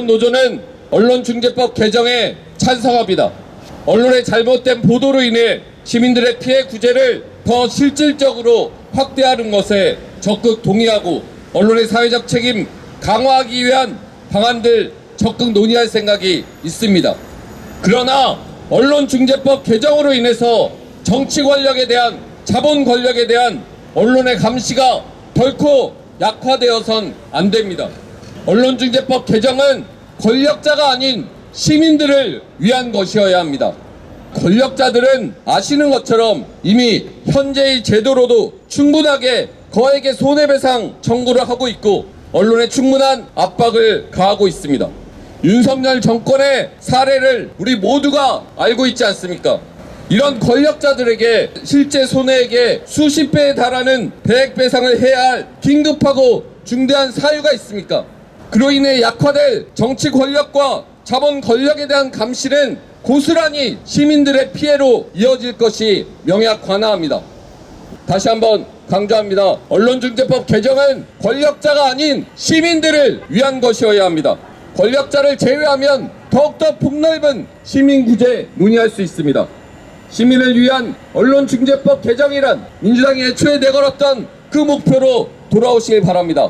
언론노조는 언론중재법 개정에 찬성합니다. 언론의 잘못된 보도로 인해 시민들의 피해 구제를 더 실질적으로 확대하는 것에 적극 동의하고 언론의 사회적 책임 강화하기 위한 방안들 적극 논의할 생각이 있습니다. 그러나 언론중재법 개정으로 인해서 정치 권력에 대한 자본 권력에 대한 언론의 감시가 결코 약화되어선 안 됩니다. 언론중재법 개정은 권력자가 아닌 시민들을 위한 것이어야 합니다. 권력자들은 아시는 것처럼 이미 현재의 제도로도 충분하게 거액의 손해배상 청구를 하고 있고 언론에 충분한 압박을 가하고 있습니다. 윤석열 정권의 사례를 우리 모두가 알고 있지 않습니까? 이런 권력자들에게 실제 손해액의 수십 배에 달하는 배액 배상을 해야 할 긴급하고 중대한 사유가 있습니까? 그로 인해 약화될 정치 권력과 자본 권력에 대한 감시는 고스란히 시민들의 피해로 이어질 것이 명약 관화합니다. 다시 한번 강조합니다. 언론중재법 개정은 권력자가 아닌 시민들을 위한 것이어야 합니다. 권력자를 제외하면 더욱더 폭넓은 시민구제 논의할 수 있습니다. 시민을 위한 언론중재법 개정이란 민주당이 애초에 내걸었던 그 목표로 돌아오시길 바랍니다.